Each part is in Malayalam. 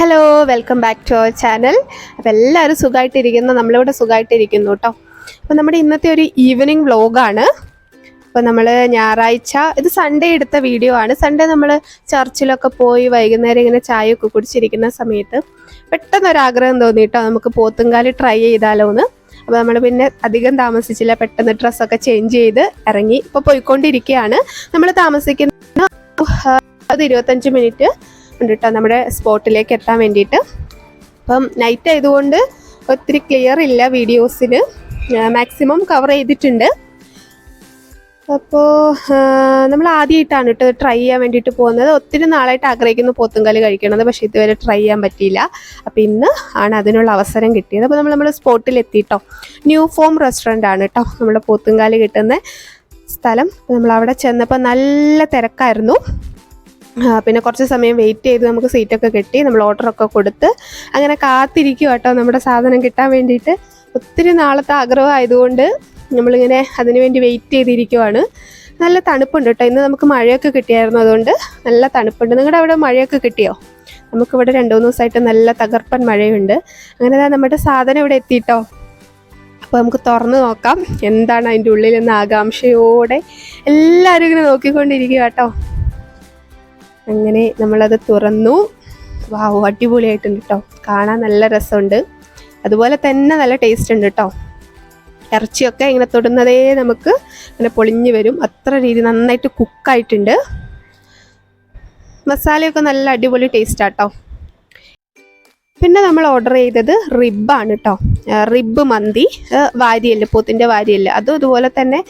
Hello welcome back to our channel അപ്പോൾ എല്ലാവരും സുഖമായിട്ടിരിക്കുന്നു നമ്മളിവിടെ സുഖമായിട്ടിരിക്കുന്നു കേട്ടോ അപ്പോൾ നമ്മുടെ ഇന്നത്തെ ഒരു ഈവനിങ് വ്ലോഗാണ് അപ്പോൾ നമ്മൾ ഞായറാഴ്ച ഇത് സൺഡേ എടുത്ത വീഡിയോ ആണ്. സൺഡേ നമ്മൾ ചർച്ചിലൊക്കെ പോയി വൈകുന്നേരം ഇങ്ങനെ ചായയൊക്കെ കുടിച്ചിരിക്കുന്ന സമയത്ത് പെട്ടെന്നൊരാഗ്രഹം തോന്നി കേട്ടോ നമുക്ക് പോത്തുംകാലി ട്രൈ ചെയ്താലോ എന്ന് അപ്പോൾ നമ്മൾ പിന്നെ അധികം താമസിച്ചില്ല. പെട്ടെന്ന് ഡ്രസ്സൊക്കെ ചേഞ്ച് ചെയ്ത് ഇറങ്ങി ഇപ്പോൾ പോയിക്കൊണ്ടിരിക്കുകയാണ് നമ്മൾ താമസിക്കുന്ന ഇരുപത്തഞ്ച് മിനിറ്റ് ഉണ്ട് കേട്ടോ നമ്മുടെ സ്പോട്ടിലേക്ക് എത്താൻ വേണ്ടിയിട്ട്. അപ്പം നൈറ്റ് ആയതുകൊണ്ട് ഒത്തിരി ക്ലിയർ ഇല്ല വീഡിയോസിന് മാക്സിമം കവർ ചെയ്തിട്ടുണ്ട്. അപ്പോൾ നമ്മൾ ആദ്യമായിട്ടാണ് കേട്ടോ ട്രൈ ചെയ്യാൻ വേണ്ടിയിട്ട് പോകുന്നത്. ഒത്തിരി നാളായിട്ട് ആഗ്രഹിക്കുന്നു പോത്തുംകാൽ കഴിക്കണത് പക്ഷേ ഇതുവരെ ട്രൈ ചെയ്യാൻ പറ്റിയില്ല. അപ്പോൾ ഇന്ന് ആണ് അതിനുള്ള അവസരം കിട്ടിയത്. അപ്പോൾ നമ്മൾ നമ്മുടെ സ്പോട്ടിൽ എത്തിയിട്ടോ. ന്യൂ ഫോം റെസ്റ്റോറന്റ് ആണ് കേട്ടോ നമ്മുടെ പോത്തുംകാൽ കിട്ടുന്ന സ്ഥലം. നമ്മൾ അവിടെ ചെന്നപ്പോൾ നല്ല തിരക്കായിരുന്നു. പിന്നെ കുറച്ച് സമയം വെയിറ്റ് ചെയ്ത് നമുക്ക് സീറ്റൊക്കെ കിട്ടി നമ്മൾ ഓർഡറൊക്കെ കൊടുത്ത് അങ്ങനെ കാത്തിരിക്കുക കേട്ടോ നമ്മുടെ സാധനം കിട്ടാൻ വേണ്ടിയിട്ട്. ഒത്തിരി നാളത്തെ ആഗ്രഹമായതുകൊണ്ട് നമ്മളിങ്ങനെ അതിന് വേണ്ടി വെയിറ്റ് ചെയ്തിരിക്കുവാണ്. നല്ല തണുപ്പുണ്ട് കേട്ടോ. ഇന്ന് നമുക്ക് മഴയൊക്കെ കിട്ടിയായിരുന്നു അതുകൊണ്ട് നല്ല തണുപ്പുണ്ട്. നിങ്ങളുടെ അവിടെ മഴയൊക്കെ കിട്ടിയോ? നമുക്കിവിടെ രണ്ട് മൂന്ന് ദിവസമായിട്ട് നല്ല തകർപ്പൻ മഴയുണ്ട്. അങ്ങനെ നമ്മുടെ സാധനം ഇവിടെ എത്തിയിട്ടോ അപ്പോൾ നമുക്ക് തുറന്ന് നോക്കാം. എന്താണ് അതിന്റെ ഉള്ളിൽ നിന്ന് ആകാംക്ഷയോടെ എല്ലാവരും ഇങ്ങനെ നോക്കിക്കൊണ്ടിരിക്കുക കേട്ടോ. അങ്ങനെ നമ്മളത് തുറന്നു. വാവ് അടിപൊളിയായിട്ടുണ്ട് കേട്ടോ കാണാൻ നല്ല രസമുണ്ട്. അതുപോലെ തന്നെ നല്ല ടേസ്റ്റ് ഉണ്ട് കേട്ടോ ഇറച്ചിയൊക്കെ ഇങ്ങനെ തൊടുന്നതേ നമുക്ക് ഇങ്ങനെ പൊളിഞ്ഞു വരും. അത്ര രീതി നന്നായിട്ട് കുക്കായിട്ടുണ്ട് മസാലയൊക്കെ നല്ല അടിപൊളി ടേസ്റ്റ് ആട്ടോ പിന്നെ നമ്മൾ ഓർഡർ ചെയ്തത് റിബാണ് കേട്ടോ റിബ് മന്തി വാരിയല്ല പോത്തിന്റെ വാരിയല്ല്. അതും ഇതുപോലെ തന്നെ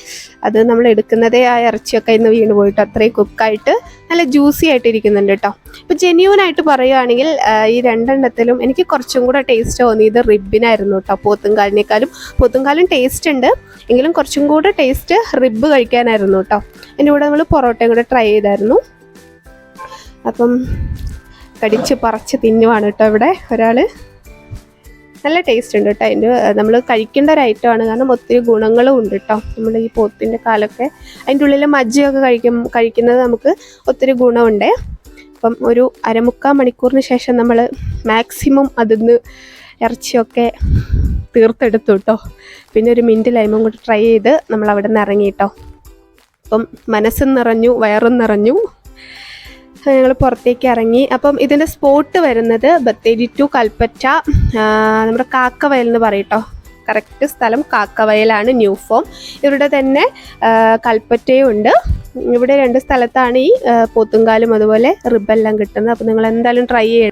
അത് നമ്മൾ എടുക്കുന്നതേ ആ ഇറച്ചിയൊക്കെ ഇന്ന് വീണ് പോയിട്ട് അത്രയും കുക്കായിട്ട് നല്ല ജ്യൂസി ആയിട്ട് ഇരിക്കുന്നുണ്ട് കേട്ടോ ഇപ്പം ജെന്യൂൻ ആയിട്ട് പറയുകയാണെങ്കിൽ ഈ രണ്ടെണ്ണത്തിലും എനിക്ക് കുറച്ചും കൂടെ ടേസ്റ്റ് തോന്നിയത് റിബിനായിരുന്നു കേട്ടോ പോത്തുംകാലിനേക്കാളും പോത്തുംകാലും ടേസ്റ്റ് ഉണ്ട്. എങ്കിലും കുറച്ചും കൂടെ ടേസ്റ്റ് റിബ് കഴിക്കാനായിരുന്നു കേട്ടോ എന്റെ കൂടെ നമ്മൾ പൊറോട്ടയും കൂടെ ട്രൈ ചെയ്തായിരുന്നു. അപ്പം കടിച്ച് പറിച്ച് തിന്നുവാണ് കേട്ടോ ഇവിടെ ഒരാൾ നല്ല ടേസ്റ്റ് ഉണ്ട് കേട്ടോ. അതിന്റെ നമ്മൾ കഴിക്കേണ്ട ഒരു ആണ്. കാരണം ഒത്തിരി ഗുണങ്ങളും ഉണ്ട് കേട്ടോ. നമ്മൾ ഈ പോത്തിന്റെ കാലൊക്കെ അതിന്റെ ഉള്ളിൽ മജ്ജയൊക്കെ കഴിക്കും കഴിക്കുന്നത് നമുക്ക് ഒത്തിരി ഗുണമുണ്ട്. അപ്പം ഒരു അരമുക്കാൽ മണിക്കൂറിന് ശേഷം നമ്മൾ മാക്സിമം അതിന്ന് ഇറച്ചിയൊക്കെ തീർത്തെടുത്തു കേട്ടോ. പിന്നെ ഒരു മിന്റ് ലൈമും കൂടി ട്രൈ ചെയ്ത് നമ്മൾ അവിടെ നിന്ന് ഇറങ്ങി കേട്ടോ. അപ്പം മനസ്സും നിറഞ്ഞു വയറും നിറഞ്ഞു. ഞങ്ങൾ പുറത്തേക്ക് ഇറങ്ങി. അപ്പം ഇതിന്റെ സ്പോട്ട് വരുന്നത് ബത്തേരി ടു കൽപ്പറ്റ നമ്മുടെ കാക്കവയൽ എന്ന് പറയട്ടോ കറക്റ്റ് സ്ഥലം കാക്കവയലാണ് ന്യൂ ഫോം ഇവിടെ തന്നെ കൽപ്പറ്റയുണ്ട് ഇവിടെ രണ്ട് സ്ഥലത്താണ് ഈ പോത്തുങ്കാലും അതുപോലെ റിബെല്ലാം കിട്ടുന്നത്. അപ്പോൾ നിങ്ങൾ എന്തായാലും ട്രൈ ചെയ്യണം